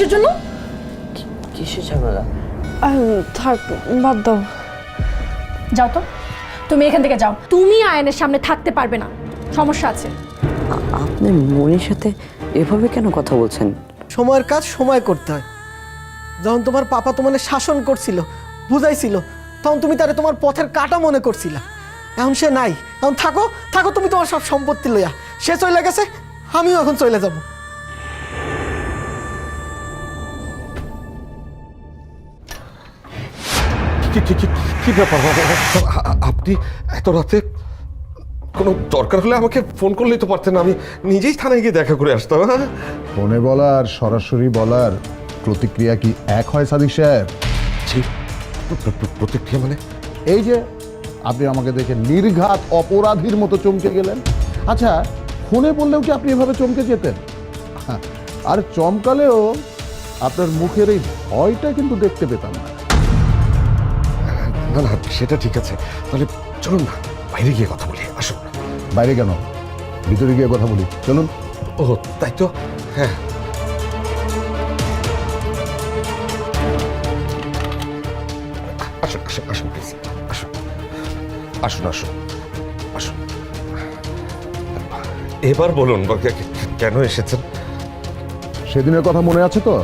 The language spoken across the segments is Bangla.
কিসের জন্য? কিসের ঝামেলা? থাক বাদ দাও। যাও তো। তুমি এখান থেকে যাও। তুমি আয়নের সামনে থাকতে পারবে না। সমস্যা আছে। আপনি মনির সাথে এভাবে কেন কথা বলছেন? সময়ের কাজ সময় করতে হয়। যখন তোমার পাপা তোমার শাসন করছিল বুঝাইছিল তখন তুমি তারে তোমার পথের কাটা মনে করছিলা। এখন সে নাই। এখন থাকো থাকো তুমি তোমার সব সম্পত্তি লইয়া। সে চলে গেছে আমিও এখন চলে যাব। কি ব্যাপার? আপনি এত রাতে কোনো দরকার হলে আমাকে ফোন করলেই তো পারতেন। আমি নিজেই থানায় গিয়ে দেখা করে আসতাম হ্যাঁ? ফোনে বলার সরাসরি বলার প্রতিক্রিয়া কি এক হয় সাদিক সাহেব? প্রতিক্রিয়া মানে? এই যে আপনি আমাকে দেখে নির্ঘাত অপরাধীর মতো চমকে গেলেন। আচ্ছা ফোনে বললেও কি আপনি এভাবে চমকে যেতেন? হ্যাঁ, আর চমকালেও আপনার মুখের এই ভয়টা কিন্তু দেখতে পেতাম না। না না সেটা ঠিক আছে। তাহলে চলুন না বাইরে গিয়ে কথা বলি আসুন। বাইরে কেন? ভিতরে গিয়ে কথা বলি চলুন। ও তাই তো? হ্যাঁ। আসুন আসুন আসুন প্লিজ আসুন। আসুন আসুন। আসুন। এবার বলুন কেন এসেছেন? সেদিনের কথা মনে আছে তো?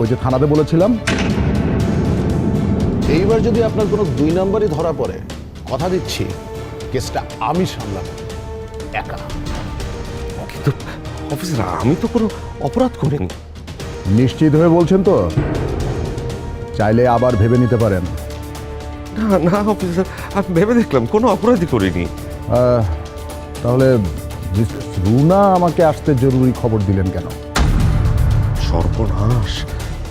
ওই যে থানাতে বলেছিলাম। এইবার যদি আপনার কোনো দুই নাম্বারই ধরা পড়ে কথা দিচ্ছি কেসটা আমি সামলাবো। একা। কিন্তু অফিসার আমি তো কোনো অপরাধ করিনি। নিশ্চিত হয়ে বলছেন তো? চাইলে আবার ভেবে নিতে পারেন। না না অফিসার আমি ভেবে দেখলাম কোনো অপরাধই করিনি। তাহলে রুনা আমাকে আসতে জরুরি খবর দিলেন কেন? সর্বনাশ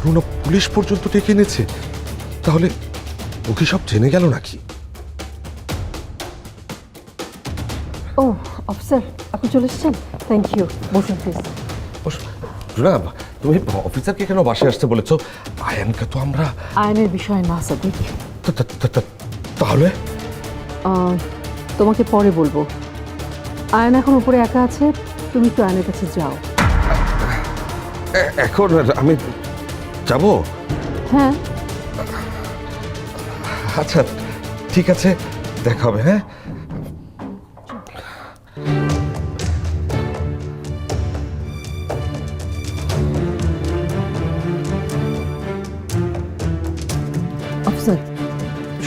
রুনা পুলিশ পর্যন্ত ডেকে এনেছে। তাহলে ও কি সব জেনে গেল নাকি? ও অফিসার আপনি চলে এসেছেন? থ্যাংক ইউ বসুন প্লিজ বস, তুমি অফিসারকে কেন বাসে আসতে বলেছ? আয়ানকে তো আমরা আয়নের বিষয় না সাদিক তা- তা- তা- তা- তাহলে? তোমাকে পরে বলব। আয়ন এখন উপরে একা আছে তুমি একটু আয়নের কাছে যাও। এখন আমি যাব? হ্যাঁ। আচ্ছা ঠিক আছে, দেখা হবে হ্যাঁ?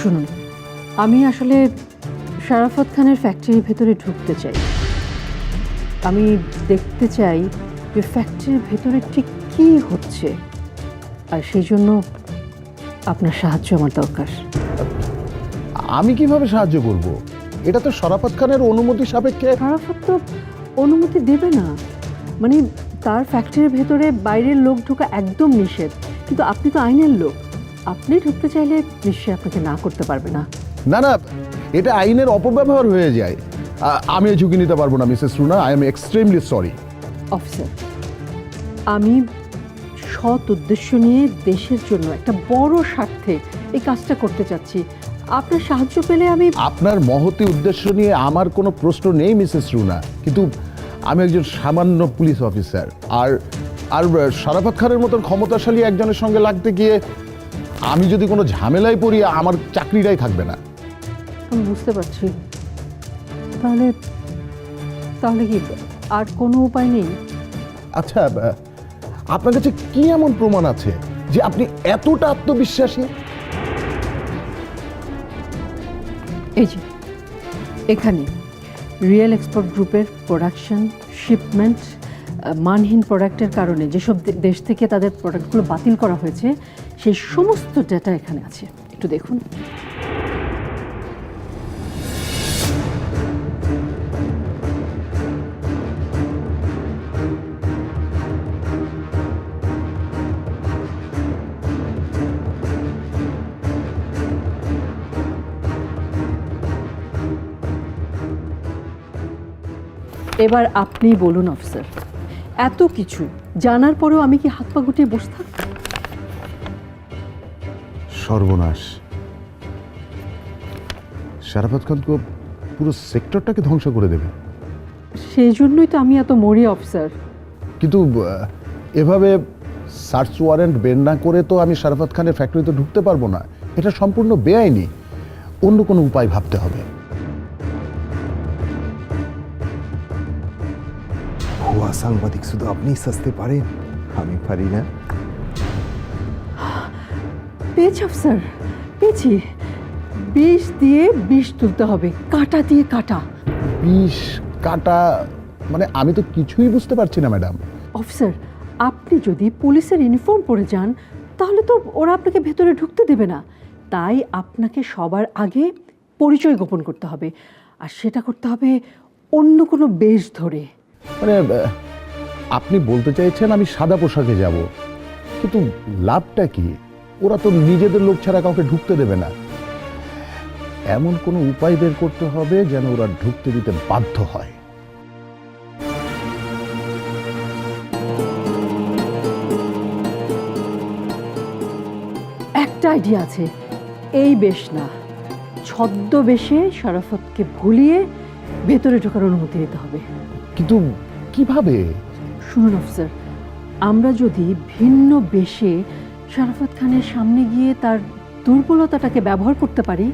শুনুন, আমি আসলে শারাফত খানের ফ্যাক্টরির ভেতরে ঢুকতে চাই। আমি দেখতে চাই যে ফ্যাক্টরির ভেতরে ঠিক কী হচ্ছে, আর সেই জন্য আপনার সাহায্য আমার দরকার। আমি কীভাবে সাহায্য করব? এটা তো শরাফত খানের অনুমতি সাপেক্ষে। শারাফত তো অনুমতি দেবে না। মানে তার ফ্যাক্টরির ভেতরে বাইরের লোক ঢোকা একদম নিষেধ। কিন্তু আপনি তো আইনের লোক। আপনি ঢুকতে চাইলে নিশ্চয়ই আপনাকে না করতে পারবে না। না না এটা আইনের অপব্যবহার হয়ে যায়। আমি ঝুঁকি নিতে পারব না Mrs Runa I am extremely sorry officer আমি সৎ উদ্দেশ্য নিয়ে দেশের জন্য একটা বড় স্বার্থে এই কাজটা করতে চাচ্ছি। আপনার সাহায্য পেলে আমি আপনার মহতি উদ্দেশ্য নিয়ে আমার কোনো প্রশ্ন নেই মিসেস রুনা। কিন্তু আমি একজন সামান্য পুলিশ অফিসার। আর আর শরাফত খানের মতন ক্ষমতাশালী একজনের সঙ্গে লাগতে গিয়ে আমি যদি কোনো ঝামেলায় পড়ি আমার চাকরিটাই থাকবে না। আমি বুঝতে পারছি। তাহলে তাহলে কি আর কোনো উপায় নেই? আচ্ছা আপনার কাছে কি এমন প্রমাণ আছে যে আপনি এতটা আত্মবিশ্বাসী? এই যে, এখানে রিয়েল এক্সপোর্ট গ্রুপের প্রোডাকশন শিপমেন্ট মানহীন প্রোডাক্টের কারণে যেসব দেশ থেকে তাদের প্রোডাক্টগুলো বাতিল করা হয়েছে, সেই সমস্ত ডেটা এখানে আছে। একটু দেখুন। এবার আপনি বলুন অফিসার। এত কিছু জানার পরেও আমি কি হাত পা গুটিয়ে বসে থাকব? সর্বনাশ। শারাফত খান তো পুরো সেক্টরটাকে ধ্বংস করে দেবে। সেই জন্যই তো আমি এত মরি অফিসার। কিন্তু এভাবে সার্চ ওয়ারেন্ট বের না করে তো আমি শারাফত খানের ফ্যাক্টরিতে ঢুকতে পারব না। এটা সম্পূর্ণ বেআইনি। অন্য কোনো উপায় ভাবতে হবে। সাংবাদিক শুধু আপনি সাজতে পারেন। আমি পারি না। পেয়েছি অফিসার পেয়েছি। বিষ দিয়ে বিষ তুলতে হবে। কাটা দিয়ে কাটা। বিষ কাটা মানে আমি তো কিছুই বুঝতে পারছি না ম্যাডাম। অফিসার আপনি যদি পুলিশের ইউনিফর্ম পরে যান তাহলে তো ওরা আপনাকে ভেতরে ঢুকতে দেবে না। তাই আপনাকে সবার আগে পরিচয় গোপন করতে হবে। আর সেটা করতে হবে অন্য কোনো বেশ ধরে। মানে আপনি বলতে চাইছেন আমি সাদা পোশাকে যাব। কিন্তু লাভটা কি? ওরা তো নিজেদের লোক ছাড়া কাউকে ঢুকতে দেবে না। এমন কোনো উপায় বের করতে হবে যেন ওরা ঢুকতে দিতে বাধ্য হয়। একটা আইডিয়া আছে। এই বেশ না। ছদ্মবেশে শরাফতকে ভুলিয়ে ভেতরে ঢোকার অনুমতি দিতে হবে। কিন্তু কীভাবে? শুনুন, অফিসার, আমরা যদি ভিন্ন বেশে শরাফত খানের সামনে গিয়ে তার দুর্বলতাটাকে ব্যবহার করতে পারি,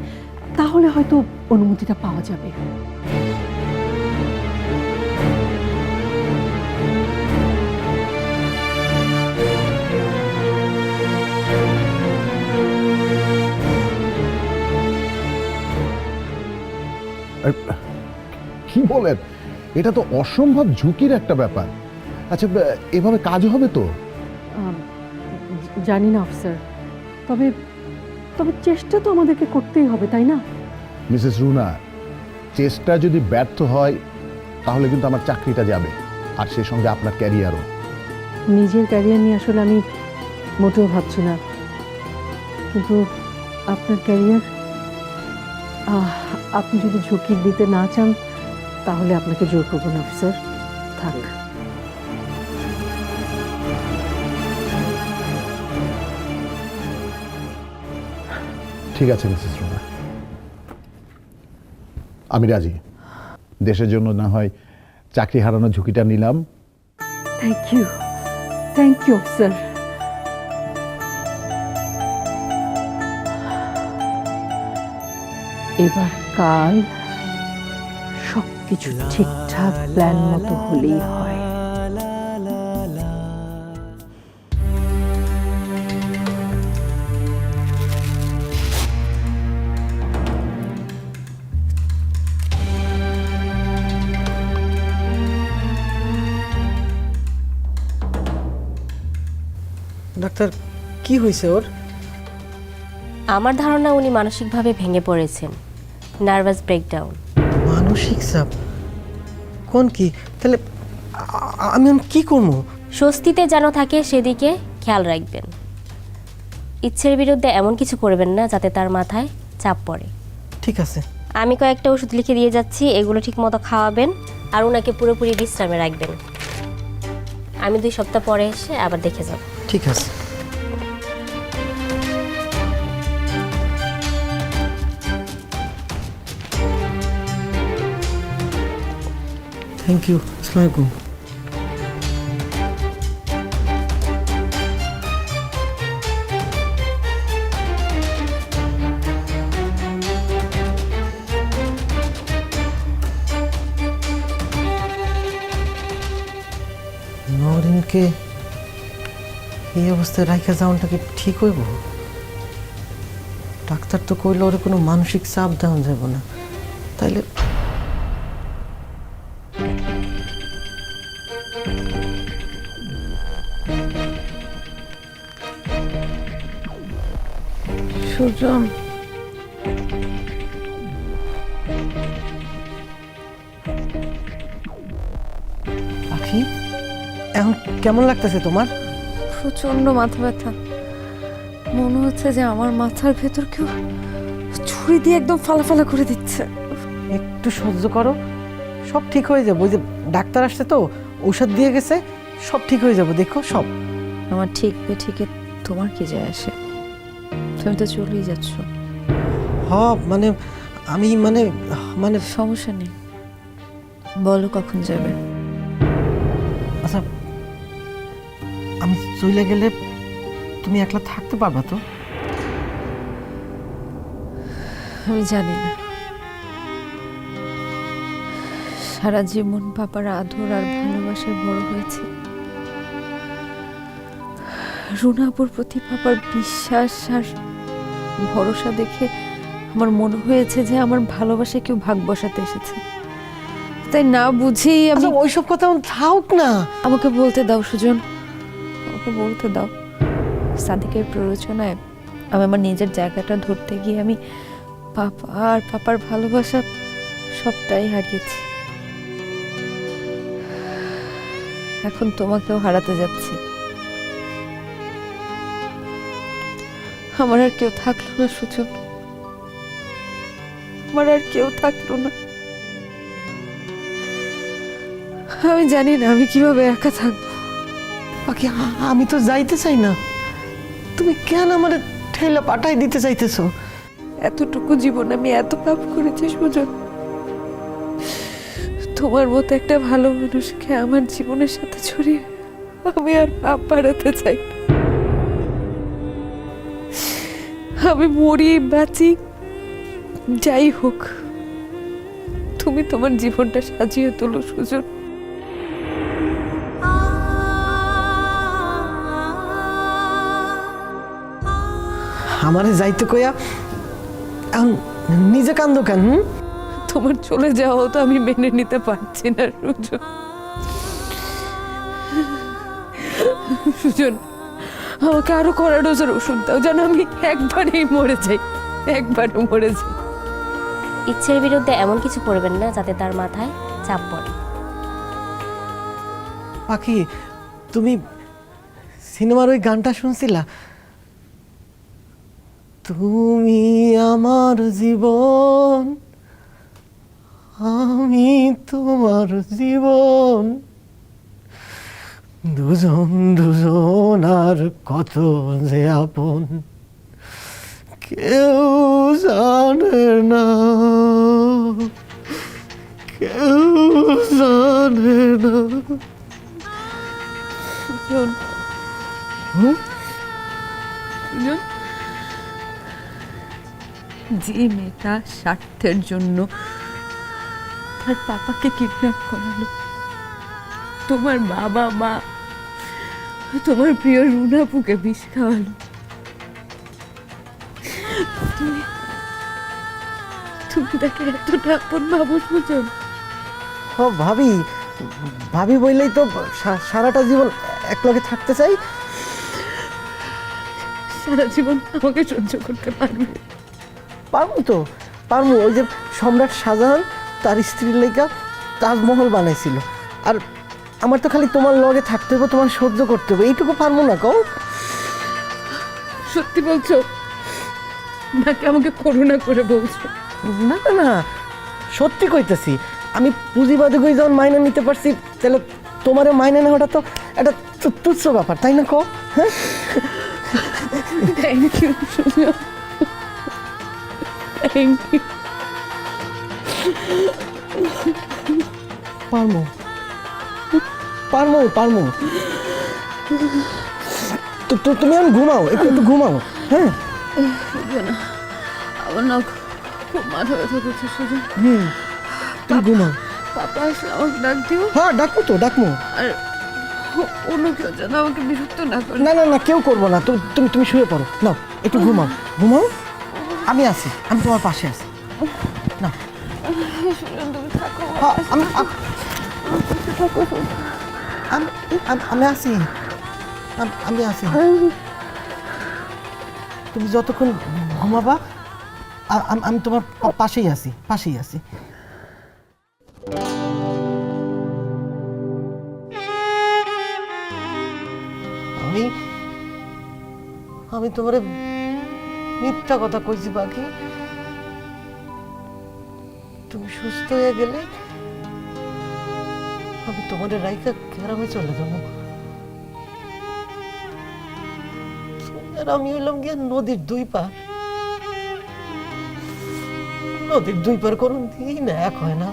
তাহলে হয়তো অনুমতিটা পাওয়া যাবে। কি বলেন? এটা তো অসম্ভব ঝুঁকির একটা ব্যাপার। আচ্ছা এভাবে কাজ হবে তো? জানি না অফিসার। তবে তবে চেষ্টা তো আমাদেরকে করতেই হবে তাই না? মিসেস রুনা চেষ্টা যদি ব্যর্থ হয় তাহলে কিন্তু আমার চাকরিটা যাবে আর সে সঙ্গে আপনার ক্যারিয়ারও। নিজের ক্যারিয়ার নিয়ে আসলে আমি মোটেও ভাবছি না। কিন্তু আপনার ক্যারিয়ার আপনি যদি ঝুঁকি দিতে না চান তাহলে আপনাকে জোর করব না অফিসার। থাক। ঠিক আছে মিসেস রুনা আমি রাজি। দেশের জন্য না হয় চাকরি হারানোর ঝুঁকিটা নিলাম। Thank you thank you officer এবার কাল সব কিছু ঠিকঠাক প্ল্যান মতো হলেই হয়। ডাক্তার কি হয়েছে ওর? আমার ধারণা উনি মানসিকভাবে ভেঙে পড়েছেন। Nervous breakdown. মানসিক চাপ? কোন কি? তাহলে আমি কি করব? স্বস্তিতে যেন থাকে সেদিকে খেয়াল রাখবেন। ইচ্ছের বিরুদ্ধে এমন কিছু করবেন না যাতে তার মাথায় চাপ পড়ে। ঠিক আছে। আমি কয়েকটা ওষুধ লিখে দিয়ে যাচ্ছি এগুলো ঠিকমতো খাওয়াবেন আর ওনাকে পুরোপুরি বিশ্রামে রাখবেন। আমি দুই সপ্তাহ পরে এসে আবার দেখে যাব। ঠিক আছে। থ্যাংক ইউ আসসালামু আলাইকুম নরিনকে এই অবস্থায় রাখা যাওয়াটা কি ঠিক হইব? ডাক্তার তো কইল ওরে কোনো মানসিক চাপ দেওয়া যাব না। তাইলে সুজন পাখি এখন কেমন লাগতেছে তোমার? প্রচণ্ড মাথা ব্যথা। মনে হচ্ছে যে আমার মাথার ভেতর কেউ ছুরি দিয়ে একদম ফালাফালা করে দিচ্ছে। একটু সহ্য করো সব ঠিক হয়ে যাবে। ওই যে ডাক্তার আসছে তো ঔষধ দিয়ে গেছে সব ঠিক হয়ে যাবে। দেখো সব। আমার ঠিক বেঠিকে তোমার কি যায় আসে? তুমি তো চলেই যাচ্ছ। হ মানে আমি মানে মানে সমস্যা নেই। বলো কখন যাবে। আচ্ছা আমি চলে গেলে তুমি একলা থাকতে পারবা তো? আমি জানি না। সারা জীবন পাপার আদর আর ভালোবাসায় বড় হয়েছে। রুনাপুর প্রতি পাপার বিশ্বাস আর ভরসা দেখে আমার মনে হয়েছে যে আমার ভালোবাসায় কেউ ভাগ বসাতে এসেছে। তাই না বুঝেই আমি আচ্ছা ওইসব কথা থাক না। আমাকে বলতে দাও সুজন। আমাকে বলতে দাও। সাদিকের প্ররোচনায় আমি আমার নিজের জায়গাটা ধরতে গিয়ে আমি পাপা আর পাপার ভালোবাসা সবটাই হারিয়েছি। এখন তোমাকেও হারাতে যাচ্ছি। আমার আর কেউ থাকল না সুজন। আমার আর কেউ থাকল না। আমি জানি না আমি কীভাবে একা থাকব। বাকি আমি তো যাইতে চাই না। তুমি কেন আমার ঠেলা পাঠাই দিতে চাইতেছো? এতটুকু জীবন আমি এত পাপ করেছি সুজন। তোমার মতো একটা ভালো মানুষকে আমার জীবনের সাথে ছড়িয়ে আমি আর পাপ বাড়াতে চাই না। আমি মরি বাঁচি। যাই হোক তুমি তোমার জীবনটা সাজিয়ে তোলো সুজন। আমারে যাইতে কইয়া এখন নিজে কান্দো কেন তোমার চলে যাওয়াও তো আমি মেনে নিতে পারছি না সুজন। সুজন আমাকে আরও কড়া ডোজের ওষুধ দাও যেন আমি একবারেই মরে যাই একবারে মরে যাই। ইচ্ছের বিরুদ্ধে এমন কিছু করবেন না যাতে তার মাথায় চাপ পড়ে। পাখি তুমি সিনেমার ওই গানটা শুনছিলা? তুমি আমার জীবন আমি তোমার জীবন। দুজন দুজন আর কত যে আপন, কেউ জানে না। কেউ জানে না। যে মেয়েটা স্বার্থের জন্য তার পাপাকে কিডন্যাপ করালো, তোমার বাবা মা তোমার প্রিয় রুনাপুকে বিষ খাওয়ালো তুমি তুমি তাকে এতটা আপন ভাবো সুজন ভাবি। ভাবি বললেই তো সারাটা জীবন একলগে থাকতে চাই। সারা জীবন আমাকে সহ্য করতে পারবে। পারব তো। পারব। ওই যে সম্রাট শাহজাহান তার স্ত্রীর লেগা তাজমহল বানাইছিল। আর আমার তো খালি তোমার লগে থাকতে হবে তোমার সহ্য করতে হবে এইটুকু পারব না কও। সত্যি বলছো? নাকি আমাকে করুণা করে বলছো? না না না। সত্যি কইতেছি আমি পুঁজিবাদে কই যখন মাইনে নিতে পারছি তাহলে তোমারও মাইনে নেওয়াটা তো একটা তুচ্ছ ব্যাপার তাই না কও? হ্যাঁ? থ্যাংক ইউ থ্যাংক ইউ পারমো পারমো পারমো। তো তো তুমি এখন ঘুমাও একটু একটু ঘুমাও হ্যাঁ? আমার না খুব মাথা ব্যথা করছে সুজন হুম তুমি ঘুমাও। পাপা আসলে আমাকে ডাক দিও। হ্যাঁ ডাকবো তো ডাকবো। আর অন্য কেউ যেন আমাকে বিরক্ত না করে। না না না কেউ করব না। তো- তুমি তুমি শুয়ে পড়ো। নাও একটু ঘুমাও। ঘুমাও। আমি আছি। আমি তোমার পাশে আছি। না হ্যাঁ, আমি আম- আমি আমি- আমি আছি তুমি যতক্ষণ ঘুমাবা আম- তোমার পাশেই আছি পাশেই আছি। আমি আমি তোমার মিথ্যা কথা কইছি, বাকি। তুমি সুস্থ হয়ে গেলে আমি তোমার রাইকা গ্রামে চলে যাব। আমি হইলাম গিয়ে নদীর দুই পার নদীর দুই পার কোনো দিন এক হয় না।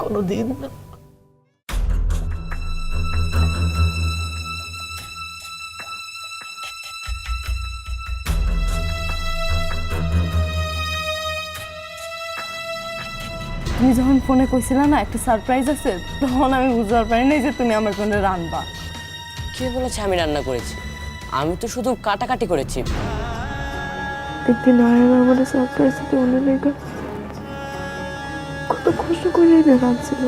কোনো দিন না। তুমি যখন ফোনে কইছিলা না একটা সারপ্রাইজ আছে তখন আমি বুঝতে পারি নাই যে তুমি আমার জন্য রানবা। কে বলেছে আমি রান্না করেছি? আমি তো শুধু কাটাকাটি করেছি। একদিন আয়ন আমার সারপ্রাইজ দিতে মনে নেই কত কষ্ট করে এনে রাঁধছিল।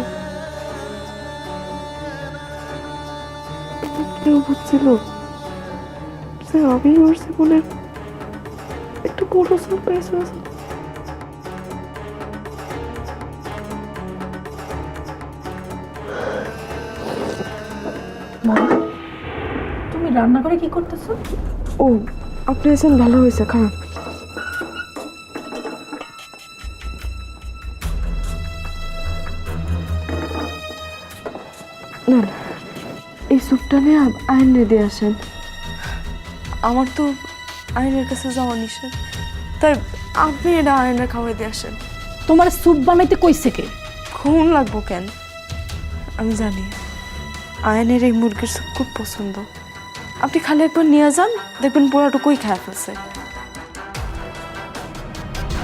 কেউ বুঝছিল। যে আমি ওর জীবনের একটা বড় সারপ্রাইজ আছে রান্না করে কি করতেছো? ও আপনি আছেন ভালো হয়েছে খারাপ। না এই স্যুপটা নিয়ে আইনে দিয়ে আসেন। আমার তো আইনের কাছে যাওয়া নিষেধ। তাই আপনি এটা আইনের খাওয়াই দিয়ে আসেন। তোমার স্যুপ বানাইতে কইছে কে? খুন লাগবো কেন? আমি জানি। আয়নের এই মুরগির স্যুপ খুব পছন্দ। আপনি খালি একবার নিয়ে যান দেখবেন পোড়াটুকুই খেয়ে ফেলছে।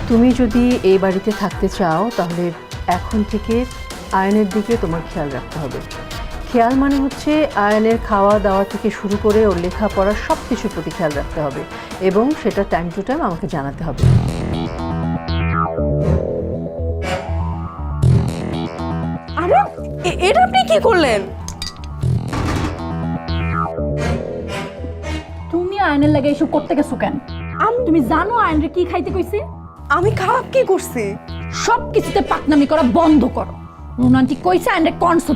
তুমি যদি এই বাড়িতে থাকতে চাও তাহলে এখন থেকে আয়নের দিকে তোমার খেয়াল রাখতে হবে। খেয়াল মানে হচ্ছে আয়নের খাওয়া দাওয়া থেকে শুরু করে ওর লেখাপড়া সব কিছুর প্রতি খেয়াল রাখতে হবে এবং সেটা টাইম টু টাইম আমাকে জানাতে হবে। আরে এটা আপনি কি করলেন? আয়নের লাগে এসব করতে গেছো কেন? তুমি জানো আয়নরে কি খাইতে কইছে? আমি খারাপ কি করছি? সব কিছুতে পাকনামি করা বন্ধ করো। রুনান্টি কইছে আয়নরে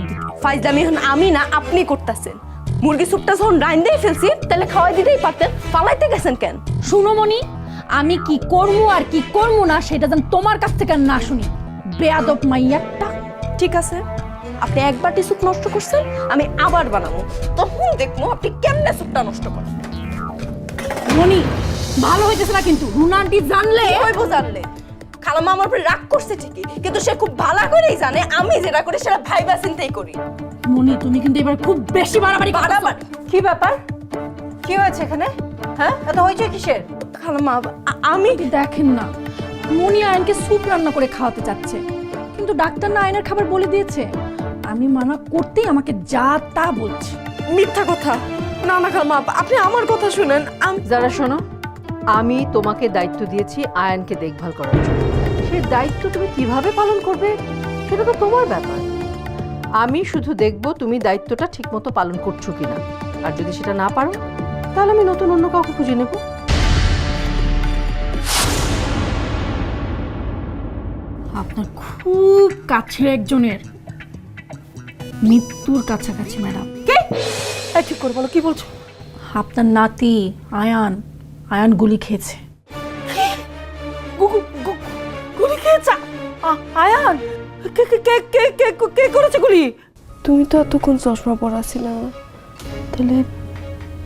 দিতে। ফাইজলামি এখন আমি না আপনি করতেছেন। মুরগি স্যুপটা যখন রাইন্দেই ফেলছি তাহলে খাওয়াই দিতেই পারতেন। পালাইতে গেছেন কেন? শুনো মনি আমি কি করব আর কি করব না সেটা যেন তোমার কাছ থেকে না শুনি। বেয়াদব মাইয়াটা ঠিক আছে আপনি এক বাটি স্যুপ নষ্ট করছেন আমি আবার বানাবো। তখন দেখব আপনি কেমনে স্যুপটা নষ্ট করেন মনি ভালো হইতেছে না কিন্তু। রুনান্টি জানলে? হইব জানলে? খালামা আমার উপরে রাগ করছে ঠিকই কিন্তু সে খুব ভালো করেই জানে আমি যেটা করি সেটা ভাইবা চিন্তাই করি। মনি তুমি কিন্তু এবার খুব বেশি বাড়াবাড়ি। বাড়াবার কি ব্যাপার? কি হয়েছে এখানে? হ্যাঁ? এত হয়েছে কিসের? খালামা আমি দেখেন না মনি আয়নকে স্যুপ রান্না করে খাওয়াতে চাচ্ছে কিন্তু ডাক্তার না আয়নের খাবার বলে দিয়েছে। আমি মানা করতেই আমাকে যা তা বলছে। মিথ্যা কথা। না না খালামা আপনি আমার কথা শুনেন আমি যারা শোনো আমি তোমাকে দায়িত্ব দিয়েছি আয়নকে দেখভাল করার জন্য। সেই দায়িত্ব তুমি কীভাবে পালন করবে সেটা তো তোমার ব্যাপার। আমি শুধু দেখব তুমি দায়িত্বটা ঠিকমতো পালন করছ কিনা। আর যদি সেটা না পারো তাহলে আমি নতুন অন্য কাউকে খুঁজে নেব। আপনার খুব কাছের একজনের মৃত্যুর কাছাকাছি ম্যাডাম। এই ঠিক করে বলো কি বলছো? আপনার নাতি আয়ান আয়ান গুলি খেয়েছে। গুলি খেয়েছা? আ- আয়ান? কে কে কে কে কে কে করেছে গুলি? তুমি তো এতক্ষণ চশমা পরা ছিল না। তাহলে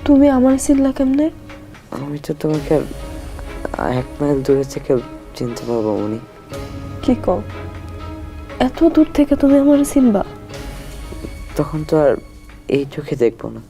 তুমি আমার চিল্লা কেমনে? আমি তো তোমাকে এক মাইল দূরে থেকে চিনতে পারব উনি। কি কও? এত দূর থেকে তুমি আমার চিনবা? তখন তো আর এই চোখে দেখব না